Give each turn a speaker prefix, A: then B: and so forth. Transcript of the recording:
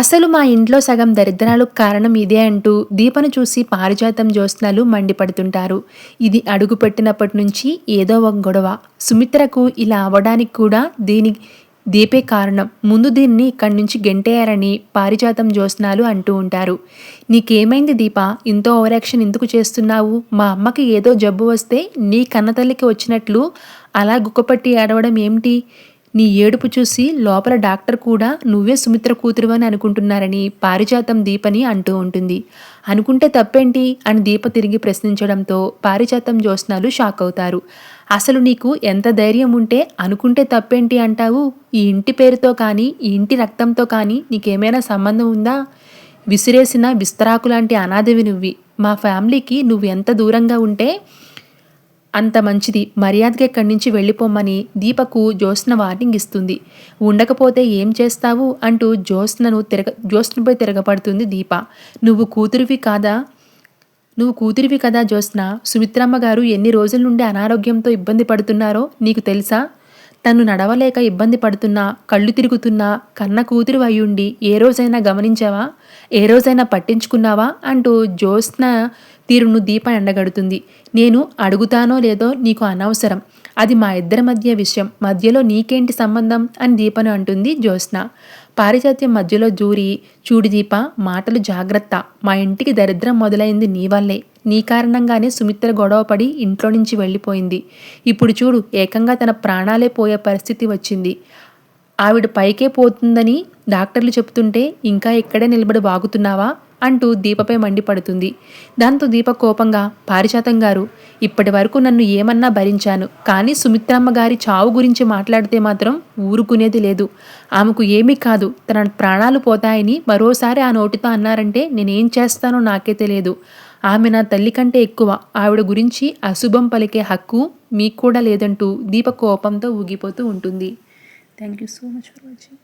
A: అసలు మా ఇంట్లో సగం దరిద్రాలకు కారణం ఇదే అంటూ దీపను చూసి పారిజాతం జ్యోత్స్నాలు మండిపడుతుంటారు. ఇది అడుగుపెట్టినప్పటి నుంచి ఏదో ఒక గొడవ. సుమిత్రకు ఇలా అవ్వడానికి కూడా దీని దీపే కారణం. ముందు దీన్ని ఇక్కడి నుంచి గెంటేయారని పారిజాతం జ్యోత్స్నాలు అంటూ ఉంటారు. నీకేమైంది దీప? ఇంతో ఓవరాక్షన్ ఎందుకు చేస్తున్నావు? మా అమ్మకి ఏదో జబ్బు వస్తే నీ కన్నతల్లికి వచ్చినట్లు అలా గుక్కపట్టి ఏడవడం ఏమిటి? నీ ఏడుపు చూసి లోపల డాక్టర్ కూడా నువ్వే సుమిత్ర కూతురు అని అనుకుంటున్నారని పారిజాతం దీపని అంటూ ఉంటుంది. అనుకుంటే తప్పేంటి? అని దీప తిరిగి ప్రశ్నించడంతో పారిజాతం జ్యోత్స్నాలు షాక్ అవుతారు. అసలు నీకు ఎంత ధైర్యం ఉంటే అనుకుంటే తప్పేంటి అంటావు? ఈ ఇంటి పేరుతో కానీ ఈ ఇంటి రక్తంతో కానీ నీకేమైనా సంబంధం ఉందా? విసిరేసిన విస్తరాకు లాంటి అనాథవి నువ్వి. మా ఫ్యామిలీకి నువ్వు ఎంత దూరంగా ఉంటే అంత మంచిది. మర్యాదగా ఇక్కడి నుంచి వెళ్ళిపోమ్మని దీపకు జ్యోత్స్న వార్నింగ్ ఇస్తుంది. ఉండకపోతే ఏం చేస్తావు? అంటూ జ్యోత్స్నను తిరగ జ్యోత్స్నపై తిరగబడుతుంది దీప. నువ్వు కూతురివి కాదా? నువ్వు కూతురివి కదా జ్యోత్స్న? సుమిత్రమ్మ గారు ఎన్ని రోజుల నుండి అనారోగ్యంతో ఇబ్బంది పడుతున్నారో నీకు తెలుసా? తను నడవలేక ఇబ్బంది పడుతున్నా కళ్ళు తిరుగుతున్నా కన్న కూతురు అయ్యుండి ఏ రోజైనా గమనించావా? ఏ రోజైనా పట్టించుకున్నావా? అంటూ జ్యోత్స్న తీరును దీప ఎండగడుతుంది. నేను అడుగుతానో లేదో నీకు అనవసరం. అది మా ఇద్దరి మధ్య విషయం. మధ్యలో నీకేంటి సంబంధం? అని దీపను అంటుంది జ్యోత్స్న. పారిజాత్యం మధ్యలో జూరి చూడి దీప మాటలు జాగ్రత్త. మా ఇంటికి దరిద్రం మొదలైంది నీ వల్లే. నీ కారణంగానే సుమిత్ర గొడవపడి ఇంట్లో నుంచి వెళ్ళిపోయింది. ఇప్పుడు చూడు ఏకంగా తన ప్రాణాలే పోయే పరిస్థితి వచ్చింది. ఆవిడ పైకే పోతుందని డాక్టర్లు చెప్తుంటే ఇంకా ఇక్కడే నిలబడి వాగుతున్నావా? అంటూ దీపపై మండిపడుతుంది. దాంతో దీప కోపంగా పారిజాతం గారు ఇప్పటి వరకు నన్ను ఏమన్నా భరించాను కానీ సుమిత్రమ్మ గారి చావు గురించి మాట్లాడితే మాత్రం ఊరుకునేది లేదు. ఆమెకు ఏమీ కాదు తన ప్రాణాలు పోతాయని మరోసారి ఆ నోటితో అన్నారంటే నేనేం చేస్తానో నాకే తెలియదు. ఆమె నా తల్లి కంటే ఎక్కువ ఆవిడ గురించి అశుభం పలికే హక్కు మీకు కూడా లేదంటూ దీప కోపంతో ఊగిపోతూ ఉంటుంది. Thank you so much for watching